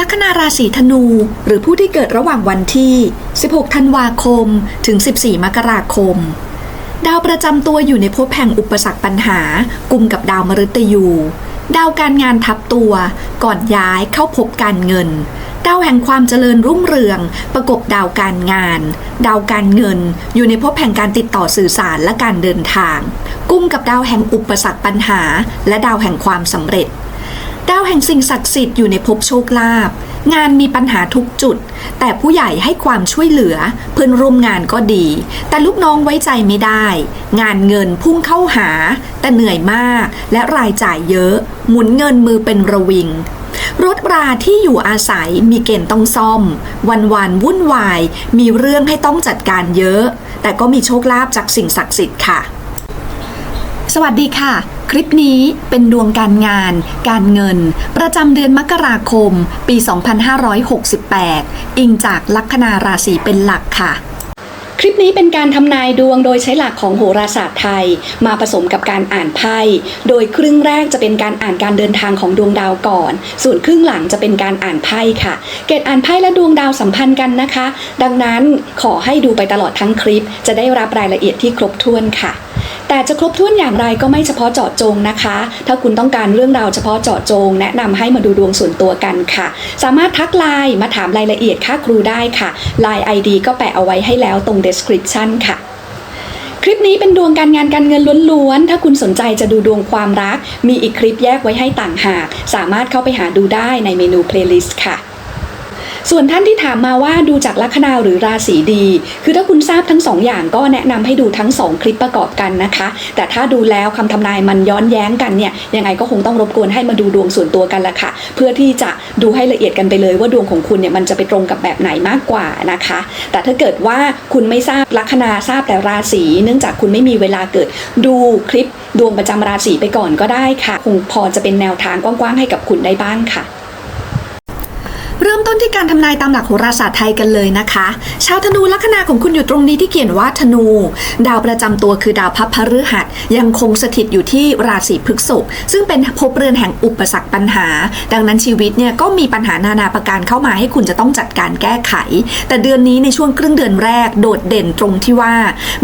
ลัคนาราศีธนู หรือผู้ที่เกิดระหว่างวันที่ 16 ธันวาคม ถึง 14 มกราคม ดาวประจำตัวอยู่ในภพแห่งอุปสรรคปัญหากุมกับดาวมฤตยู ดาวการงานทับตัว ก่อนย้ายเข้าพบการเงิน ดาวแห่งความเจริญรุ่งเรือง ประกบดาวการงาน ดาวการเงิน อยู่ในภพแห่งการติดต่อสื่อสารและการเดินทาง กุ้มกับดาวแห่งอุปสรรคปัญหา และดาวแห่งความสำเร็จ ดาวแห่งสิ่งศักดิ์สิทธิ์อยู่ในภพโชคลาภงานมีปัญหาทุกจุด แต่ผู้ใหญ่ให้ความช่วยเหลือ เพื่อนร่วมงานก็ดี แต่ลูกน้องไว้ใจไม่ได้ งานเงินพุ่งเข้าหา แต่เหนื่อยมาก และรายจ่ายเยอะ หมุนเงินมือเป็นระวิง รถราที่อยู่อาศัยมีเกณฑ์ต้องซ่อม วันวานวุ่นวาย มีเรื่องให้ต้องจัดการเยอะ แต่ก็มีโชคลาภจากสิ่งศักดิ์สิทธิ์ค่ะ สวัสดีค่ะ คลิปนี้เป็นดวงการงาน การเงิน ประจำเดือนมกราคม ปี 2568 อิงจากลัคนาราศีเป็นหลักค่ะคลิปนี้เป็นการทำนายดวงโดยใช้หลักของโหราศาสตร์ไทย มาผสมกับการอ่านไพ่ โดยครึ่งแรกจะเป็นการอ่านการเดินทางของดวงดาวก่อน ส่วนครึ่งหลังจะเป็นการอ่านไพ่ค่ะ เกตอ่านไพ่และดวงดาวสัมพันธ์กันนะคะ ดังนั้นขอให้ดูไปตลอดทั้งคลิป จะได้รับรายละเอียดที่ครบถ้วนค่ะ แต่จะครบถ้วนอย่างไรก็ไม่เฉพาะเจาะจงนะคะ ถ้าคุณต้องการเรื่องราวเฉพาะเจาะจง แนะนำให้มาดูดวงส่วนตัวกันค่ะ สามารถทักไลน์มาถามรายละเอียดค่าครูได้ค่ะไลน์ ID ก็แปะเอาไว้ให้แล้วตรง description ค่ะคลิปนี้เป็นดวงการงานการเงินล้วนๆ ถ้าคุณสนใจจะดูดวงความรัก มีอีกคลิปแยกไว้ให้ต่างหาก สามารถเข้าไปหาดูได้ในเมนู playlist ค่ะ ส่วนท่านที่ถามมาว่าดูจากลัคนาหรือราศีดี คือถ้าคุณทราบทั้งสองอย่างก็แนะนำให้ดูทั้งสองคลิปประกอบกันนะคะ แต่ถ้าดูแล้วคำทำนายมันย้อนแย้งกันเนี่ยยังไงก็คงต้องรบกวนให้มาดูดวงส่วนตัวกันละค่ะ เพื่อที่จะดูให้ละเอียดกันไปเลยว่าดวงของคุณเนี่ยมันจะไปตรงกับแบบไหนมากกว่านะคะ แต่ถ้าเกิดว่าคุณไม่ทราบลัคนาทราบแต่ราศีเนื่องจากคุณไม่มีเวลาเกิดดูคลิปดวงประจำราศีไปก่อนก็ได้ค่ะ คงพอจะเป็นแนวทางกว้างๆให้กับคุณได้บ้างค่ะ นที่การทำนายตามหลักโหราศาสตร์ไทยกันเลยนะคะ ชาวธนูลัคนาของคุณอยู่ตรงนี้ที่เขียนว่าธนู ดาวประจำตัวคือดาวพับพฤหัส ยังคงสถิตอยู่ที่ราศีพฤษภซึ่งเป็นภพเรือนแห่งอุปสรรคปัญหา ดังนั้นชีวิตเนี่ยก็มีปัญหานานาประการเข้ามาให้คุณจะต้องจัดการแก้ไข แต่เดือนนี้ในช่วงครึ่งเดือนแรกโดดเด่นตรงที่ว่า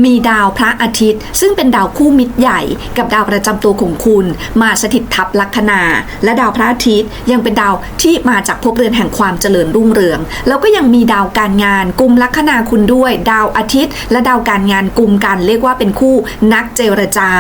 มีดาวพระอาทิตย์ ซึ่งเป็นดาวคู่มิตรใหญ่ กับดาวประจำตัวของคุณ มาสถิตทับลัคนา และดาวพระอาทิตย์ยังเป็นดาวที่มาจากภพเรือนแห่งความเจริญรุ่งเรือง แล้วก็ยังมีดาวการงานกลุ่มลัคนาคุณด้วย ดาวอาทิตย์ และดาวการงานกลุ่มกัน เรียกว่าเป็นคู่นักเจรจา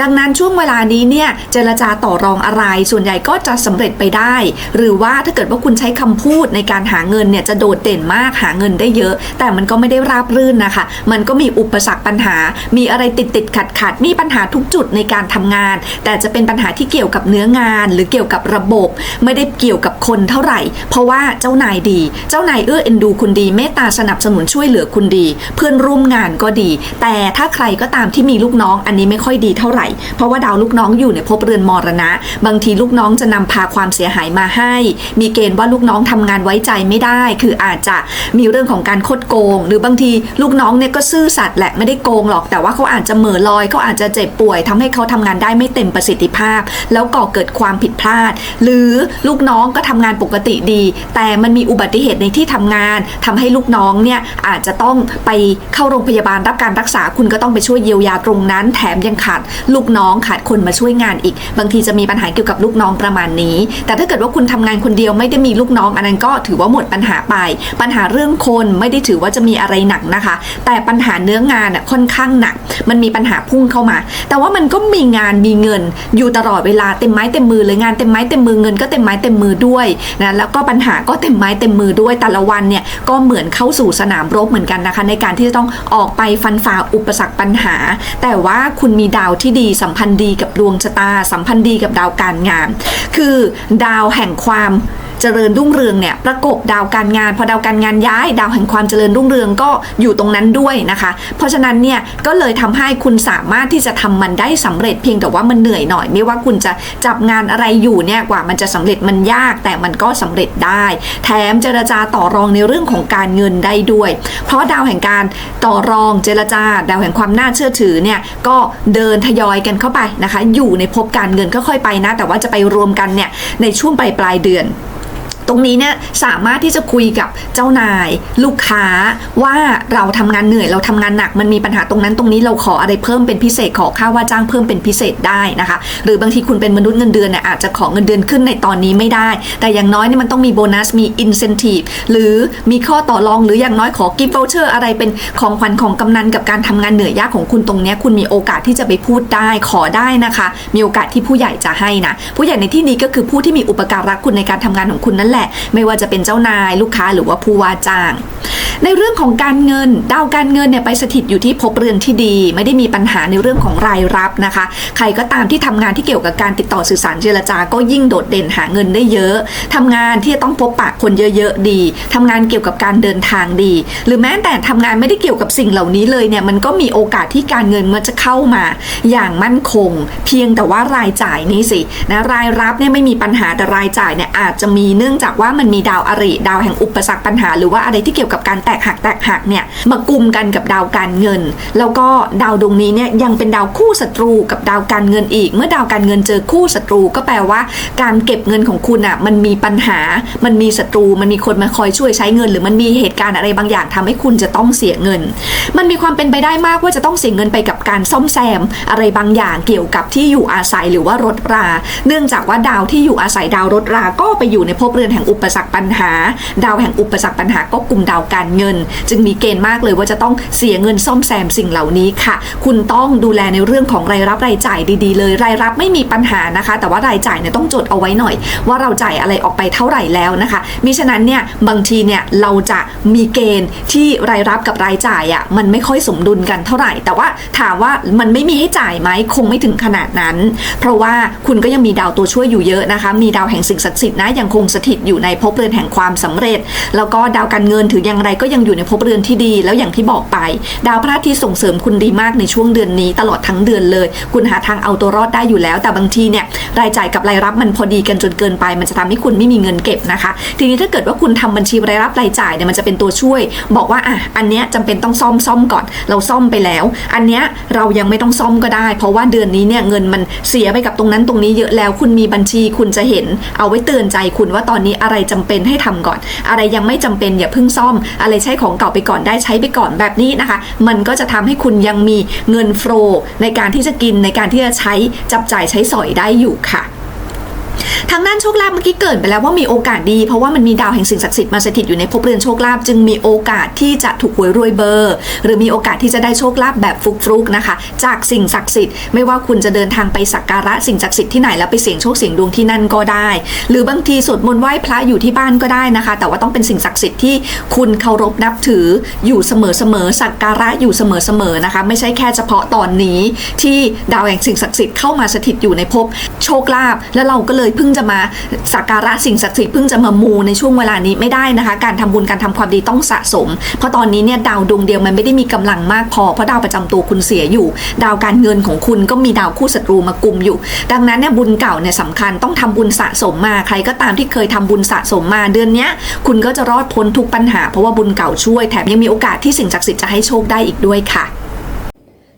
ดังนั้นช่วงเวลานี้เนี่ยเจรจาต่อรองอะไร ส่วนใหญ่ก็จะสำเร็จไปได้ หรือว่าถ้าเกิดว่าคุณใช้คำพูดในการหาเงินเนี่ยจะโดดเด่นมากหาเงินได้เยอะ แต่มันก็ไม่ได้ราบรื่นนะคะ มันก็มีอุปสรรคปัญหา มีอะไรติดติดขัดขัดมีปัญหาทุกจุดในการทำงาน แต่จะเป็นปัญหาที่เกี่ยวกับเนื้องาน หรือเกี่ยวกับระบบ ไม่ได้เกี่ยวกับคนเท่าไหร่ เพราะว่าเจ้านายดี เจ้านายเอื้อเอ็นดูคุณดี เมตตาสนับสนุนช่วยเหลือคุณดี เพื่อนร่วมงานก็ดี แต่ถ้าใครก็ตามที่มีลูกน้องอันนี้ไม่ค่อยดีเท่าไหร่ เพราะว่าดาวลูกน้องอยู่ในภพเรือนมรณะ บางทีลูกน้องจะนำพาความเสียหายมาให้ มีเกณฑ์ว่าลูกน้องทำงานไว้ใจไม่ได้ คืออาจจะมีเรื่องของการคดโกง หรือบางทีลูกน้องเนี่ยก็ซื่อสัตย์แหละไม่ได้โกงหรอก แต่ว่าเขาอาจจะเหม่อลอยเขาอาจจะเจ็บป่วยทำให้เขาทำงานได้ไม่เต็มประสิทธิภาพ แล้วก่อเกิดความผิดพลาด หรือลูกน้องก็ทำงานปกติดี แต่มันมีอุบัติเหตุในที่ทำงานทำให้ลูกน้องเนี่ยอาจจะต้องไปเข้าโรงพยาบาลรับการรักษาคุณก็ต้องไปช่วยเยียวยาตรงนั้น แถมยังขาดลูกน้องขาดคนมาช่วยงานอีก บางทีจะมีปัญหาเกี่ยวกับลูกน้องประมาณนี้ แต่ถ้าเกิดว่าคุณทำงานคนเดียวไม่ได้มีลูกน้อง อันนั้นก็ถือว่าหมดปัญหาไป ปัญหาเรื่องคนไม่ได้ถือว่าจะมีอะไรหนักนะคะ แต่ปัญหาเนื้องานอะค่อนข้างหนัก มันมีปัญหาพุ่งเข้ามา แต่ว่ามันก็มีงานมีเงิน อยู่ตลอดเวลาเต็มไม้เต็มมือเลยงานเต็มไม้เต็มมือเงินก็เต็มไม้เต็มมือด้วยนะแล้วก็ปัญหาก็เต็มไม้เต็มมือด้วยแต่ละวันเนี่ยก็เหมือนเข้าสู่สนามรบเหมือนกันนะคะ ในการที่จะต้องออกไปฟันฝ่าอุปสรรคปัญหา แต่ว่าคุณมีดาวที่ดีสัมพันธ์ดีกับดวงชะตา สัมพันธ์ดีกับดาวการงาน คือดาวแห่งความ เจริญรุ่งเรืองเนี่ยประกบดาวการงาน พอดาวการงานย้าย ดาวแห่งความเจริญรุ่งเรืองก็อยู่ตรงนั้นด้วยนะคะ เพราะฉะนั้นเนี่ยก็เลยทำให้คุณสามารถที่จะทำมันได้สำเร็จเพียงแต่ว่ามันเหนื่อยหน่อย ไม่ว่าคุณจะจับงานอะไรอยู่เนี่ยกว่ามันจะสำเร็จมันยากแต่มันก็สำเร็จได้ แถมเจรจาต่อรองในเรื่องของการเงินได้ด้วย เพราะดาวแห่งการต่อรองเจรจา ดาวแห่งความน่าเชื่อถือเนี่ยก็เดินทยอยกันเข้าไปนะคะ อยู่ในภพการเงินค่อยไปนะ แต่ว่าจะไปรวมกันเนี่ยในช่วงปลายปลายเดือน ตรงนี้เนี่ยสามารถที่จะคุยกับเจ้านาย ลูกค้าว่าเราทำงานเหนื่อยเราทำงานหนักมันมีปัญหาตรงนั้นตรงนี้เราขออะไรเพิ่มเป็นพิเศษขอค่าว่าจ้างเพิ่มเป็นพิเศษได้นะคะ หรือบางทีคุณเป็นมนุษย์เงินเดือนเนี่ยอาจจะขอเงินเดือนขึ้นในตอนนี้ไม่ได้ แต่อย่างน้อยเนี่ยมันต้องมีโบนัสมี incentive หรือมีข้อต่อรองหรืออย่างน้อยขอ gift voucher อะไรเป็นของขวัญของกำนันกับการทำงานเหนื่อยยากของคุณตรงนี้คุณมีโอกาสที่จะไปพูดได้ขอได้นะคะ มีโอกาสที่ผู้ใหญ่จะให้นะผู้ใหญ่ในที่นี้ก็คือผู้ที่มีอุปการะคุณในการทำงานของคุณนั่นแหละไม่ว่าจะเป็นเจ้านายลูกค้าหรือว่าผู้ว่าจ้าง ในเรื่องของการเงินดาวการเงินเนี่ยไปสถิตอยู่ที่ภพเรือนที่ดี ไม่ได้มีปัญหาในเรื่องของรายรับนะคะ ใครก็ตามที่ทำงานที่เกี่ยวกับการติดต่อสื่อสารเจรจาก็ยิ่งโดดเด่นหาเงินได้เยอะทำงานที่จะต้องพบปะคนเยอะๆดีทำงานเกี่ยวกับการเดินทางดี หรือแม้แต่ทำงานไม่ได้เกี่ยวกับสิ่งเหล่านี้เลยเนี่ยมันก็มีโอกาสที่การเงินมันจะเข้ามา อย่างมั่นคง เพียงแต่ว่ารายจ่ายนี่สินะรายรับเนี่ยไม่มีปัญหาแต่รายจ่ายเนี่ยอาจจะมีเนื่องจากว่ามันมีดาวอริดาวแห่งอุปสรรคปัญหา หรือว่าอะไรที่เกี่ยวกับการแตกหักแตกหักเนี่ยมากลุ่มกันกับดาวการเงิน แล้วก็ดาวดวงนี้เนี่ยยังเป็นดาวคู่ศัตรูกับดาวการเงินอีก เมื่อดาวการเงินเจอคู่ศัตรูก็แปลว่า การเก็บเงินของคุณอะมันมีปัญหา มันมีศัตรู มันมีคนมาคอยช่วยใช้เงิน หรือมันมีเหตุการณ์อะไรบางอย่างทำให้คุณจะต้องเสียเงิน มันมีความเป็นไปได้มากว่าจะต้องเสียเงินไปกับการซ่อมแซมอะไรบางอย่างเกี่ยวกับที่อยู่อาศัยหรือว่ารถรา เนื่องจากว่าดาวที่อยู่อาศัยดาวรถราก็ไปอยู่ในภพเรือนห่งอุปสรรคปัญหา ดาวแห่งอุปสรรคปัญหาก็กลุ่มดาวการเงิน จึงมีเกณฑ์มากเลยว่าจะต้องเสียเงินซ่อมแซมสิ่งเหล่านี้ค่ะ คุณต้องดูแลในเรื่องของรายรับรายจ่ายดีๆ เลย รายรับไม่มีปัญหานะคะ แต่ว่ารายจ่ายเนี่ยต้องจดเอาไว้หน่อย ว่าเราจ่ายอะไรออกไปเท่าไหร่แล้วนะคะมิฉะนั้นเนี่ยบางทีเนี่ยเราจะมีเกณฑ์ที่รายรับกับรายจ่ายอะ่ะมันไม่ค่อยสมดุลกันเท่าไหร่ แต่ว่าถามว่ามันไม่มีให้จ่ายไหมคงไม่ถึงขนาดนั้น เพราะว่าคุณก็ยังมีดาวตัวช่วยอยู่เยอะนะคะ มีดาวแห่งสิ่งศักดิ์สิทธิ์นะยังคงสถิตอยู่ในภพเรือนแห่งความสำเร็จ แล้วก็ดาวการเงินถืออย่างไรก็ยังอยู่ในภพเรือนที่ดี แล้วอย่างที่บอกไป ดาวพระอาทิตย์ส่งเสริมคุณดีมากในช่วงเดือนนี้ ตลอดทั้งเดือนเลย คุณหาทางเอาตัวรอดได้อยู่แล้ว แต่บางทีเนี่ยรายจ่ายกับรายรับมันพอดีกันจนเกินไป มันจะทำให้คุณไม่มีเงินเก็บนะคะ ทีนี้ถ้าเกิดว่าคุณทำบัญชีรายรับรายจ่ายเนี่ยมันจะเป็นตัวช่วย บอกว่าอะอันเนี้ยจำเป็นต้องซ่อมซ่อมก่อน เราซ่อมไปแล้ว อันเนี้ยเรายังไม่ต้องซ่อมก็ได้ เพราะว่าเดือนนี้เนี่ยเงินมันเสียไปกับตรงนั้นตรงนี้เยอะแล้ว คุณมีบัญชีคุณจะเห็น เอาไว้เตือนใจคุณว่าตอนนี้อะไรจำเป็นให้ทำก่อน อะไรยังไม่จำเป็นอย่าเพิ่งซ่อม อะไรใช้ของเก่าไปก่อนได้ใช้ไปก่อนแบบนี้นะคะ มันก็จะทำให้คุณยังมีเงินโฟลในการที่จะกินในการที่จะใช้จับจ่ายใช้สอยได้อยู่ค่ะ ทางด้านโชคลาภเมื่อกี้เกรินไปแล้วว่ามีโอกาสดี เพราะว่ามันมีดาวแห่งสิ่งศักดิ์สิทธิ์มาสถิตอยู่ในภพเรือนโชคลาภจึงมีโอกาสที่จะถูกหวยรวยเบอร์ หรือมีโอกาสที่จะได้โชคลาภแบบฟลุกนะคะ จากสิ่งศักดิ์สิทธิ์ไม่ว่าคุณจะเดินทางไปสักการะสิ่งศักดิ์สิทธิ์ที่ไหนแล้วไปเสี่ยงโชคเสี่ยงดวงที่นั่นก็ได้ หรือบางทีสวดมนต์ไหว้พระอยู่ที่บ้านก็ได้นะคะ แต่ว่าต้องเป็นสิ่งศักดิ์สิทธิ์ที่คุณเคารพนับถืออยู่เสมอๆสักการะอยู่เสมอๆนะคะ ไม่ใช่แค่เฉพาะตอนนี้ที่ดาวแห่งสิ่งศักดิ์สิทธิ์เข้ามาสถิตอยู่ในภพโชคลาภแล้วเราก็เลยเพิ่งจะมาสักการะสิ่งศักดิ์สิทธิ์เพิ่งจะมามูในช่วงเวลานี้ไม่ได้นะคะ การทำบุญการทำความดีต้องสะสม เพราะตอนนี้เนี่ยดาวดวงเดียวมันไม่ได้มีกำลังมากพอเพราะดาวประจำตัวคุณเสียอยู่ ดาวการเงินของคุณก็มีดาวคู่ศัตรูมากุมอยู่ ดังนั้นเนี่ยบุญเก่าเนี่ยสำคัญต้องทำบุญสะสมมาใครก็ตามที่เคยทำบุญสะสมมาเดือนนี้คุณก็จะรอดพ้นทุกปัญหา เพราะว่าบุญเก่าช่วยแถมยังมีโอกาสที่สิ่งศักดิ์สิทธิ์จะให้โชคได้อีกด้วยค่ะ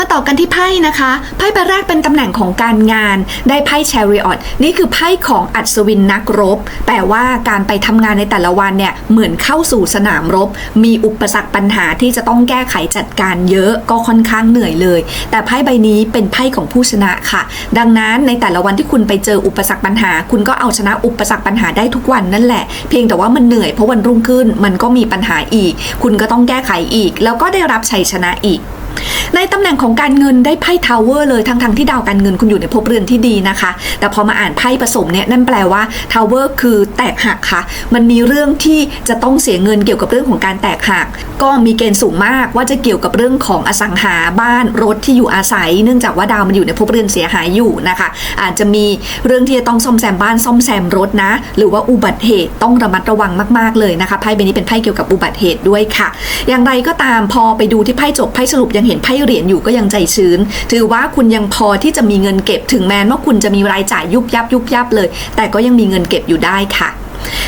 มาต่อกันที่ไพ่นะคะ ไพ่ใบแรกเป็นตำแหน่งของการงาน ได้ไพ่แชริออตนี่คือไพ่ของอัศวินนักรบ แปลว่าการไปทำงานในแต่ละวันเนี่ยเหมือนเข้าสู่สนามรบ มีอุปสรรคปัญหาที่จะต้องแก้ไขจัดการเยอะก็ค่อนข้างเหนื่อยเลย แต่ไพ่ใบนี้เป็นไพ่ของผู้ชนะค่ะ ดังนั้นในแต่ละวันที่คุณไปเจออุปสรรคปัญหา คุณก็เอาชนะอุปสรรคปัญหาได้ทุกวันนั่นแหละ เพียงแต่ว่ามันเหนื่อยเพราะวันรุ่งขึ้นมันก็มีปัญหาอีก คุณก็ต้องแก้ไขอีก แล้วก็ได้รับชัยชนะอีก ในตำแหน่งของการเงินได้ไพ่ทาวเวอร์เลยทั้งทั้งๆที่ดาวการเงินคุณอยู่ในภพเรือนที่ดีนะคะ แต่พอมาอ่านไพ่ผสมเนี่ยนั่นแปลว่าทาวเวอร์คือแตกหักค่ะ มันมีเรื่องที่จะต้องเสียเงินเกี่ยวกับเรื่องของการแตกหัก ก็มีเกณฑ์สูงมากว่าจะเกี่ยวกับเรื่องของอสังหาบ้านรถที่อยู่อาศัย เนื่องจากว่าดาวมันอยู่ในภพเรือนเสียหายอยู่นะคะ อาจจะมีเรื่องที่จะต้องซ่อมแซมบ้านซ่อมแซมรถนะ หรือว่าอุบัติเหตุต้องระมัดระวังมากๆเลยนะคะไพ่ใบนี้เป็นไพ่เกี่ยวกับอุบัติเหตุด้วยค่ะ อย่างไรก็ตามพอไปดูที่ไพ่จบไพ่สรุปยังเห็นไพ่เหรียญอยู่ก็ยังใจชื้น ถือว่าคุณยังพอที่จะมีเงินเก็บถึงแม้ว่าคุณจะมีรายจ่ายยุบยับยุบยับเลย แต่ก็ยังมีเงินเก็บอยู่ได้ค่ะ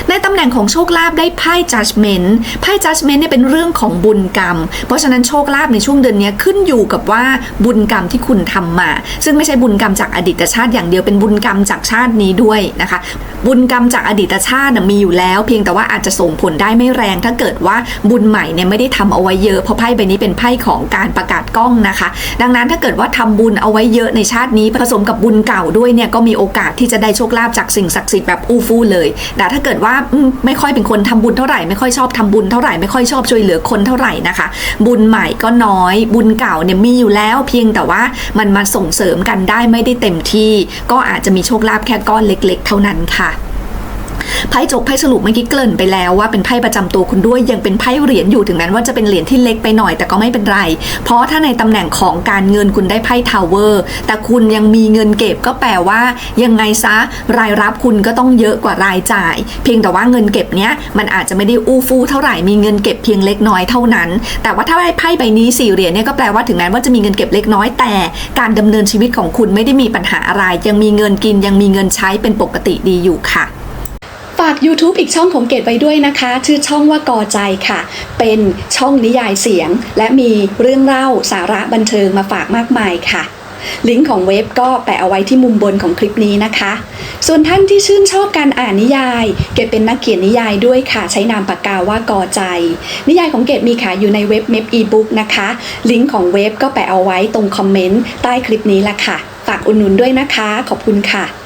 ในตำแหน่งของโชคลาภได้ไพ่ judgment ไพ่ judgment เนี่ยเป็นเรื่องของบุญกรรม เพราะฉะนั้นโชคลาภในช่วงเดือนนี้ขึ้นอยู่กับว่าบุญกรรมที่คุณทำมา ซึ่งไม่ใช่บุญกรรมจากอดีตชาติอย่างเดียวเป็นบุญกรรมจากชาตินี้ด้วยนะคะ บุญกรรมจากอดีตชาติมีอยู่แล้ว เพียงแต่ว่าอาจจะส่งผลได้ไม่แรง ถ้าเกิดว่าบุญใหม่เนี่ยไม่ได้ทำเอาไว้เยอะเพราะไพ่ใบนี้เป็นไพ่ของการประกาศกล้องนะคะ ดังนั้นถ้าเกิดว่าทำบุญเอาไว้เยอะในชาตินี้ผสมกับบุญเก่าด้วยเนี่ยก็มีโอกาสที่จะได้โชคลาภจากสิ่งศักดิ์สิทธิ์แบบอู้ฟู่เลยแต่ถ้าเกิดว่าไม่ค่อยเป็นคนทำบุญเท่าไหร่ไม่ค่อยชอบทำบุญเท่าไหร่ไม่ค่อยชอบช่วยเหลือคนเท่าไหร่นะคะ บุญใหม่ก็น้อย บุญเก่าเนี่ยมีอยู่แล้ว เพียงแต่ว่ามันมาส่งเสริมกันได้ไม่ได้เต็มที่ ก็อาจจะมีโชคลาภแค่ก้อนเล็ก ๆ เท่านั้นค่ะ ไพ่จบไพ่สรุปเมื่อกี้เกริ่นไปแล้วว่าเป็นไพ่ประจำตัวคุณด้วยยังเป็นไพ่เหรียญอยู่ถึงแม้ว่าจะเป็นเหรียญที่เล็กไปหน่อยแต่ก็ไม่เป็นไร เพราะถ้าในตำแหน่งของการเงินคุณได้ไพ่ทาวเวอร์แต่คุณยังมีเงินเก็บก็แปลว่า ยังไงซะรายรับคุณก็ต้องเยอะกว่ารายจ่าย เพียงแต่ว่าเงินเก็บเนี้ยมันอาจจะไม่ได้อู้ฟู่เท่าไหร่มีเงินเก็บเพียงเล็กน้อยเท่านั้น แต่ว่าถ้าได้ไพ่ใบนี้สี่เหรียญเนี่ยก็แปลว่าถึงแม้ว่าจะมีเงินเก็บเล็กน้อยแต่การดำเนินชีวิตของคุณไม่ได้มีปัญหาอะไร ยังมีเงินกินยังมีเงินใช้เป็นปกติดีอยู่ค่ะาก YouTube อีกช่องของเกดไว้ด้วยนะคะ ชื่อช่องว่ากอใจค่ะ เป็นช่องนิยายเสียง และมีเรื่องเล่าสาระบันเทิงมาฝากมากมายค่ะลิงก์ของเว็บก็แปะเอาไว้ที่มุมบนของคลิปนี้นะคะ ส่วนท่านที่ชื่นชอบการอ่านนิยาย เกดเป็นนักเขียนนิยายด้วยค่ะ ใช้นามปากกาว่ากอใจ นิยายของเกดมีขายอยู่ในเว็บเมพอีบุ๊กนะคะ ลิงก์ของเว็บก็แปะเอาไว้ตรงคอมเมนต์ใต้คลิปนี้ละค่ะ ฝากอุดหนุนด้วยนะคะ ขอบคุณค่ะ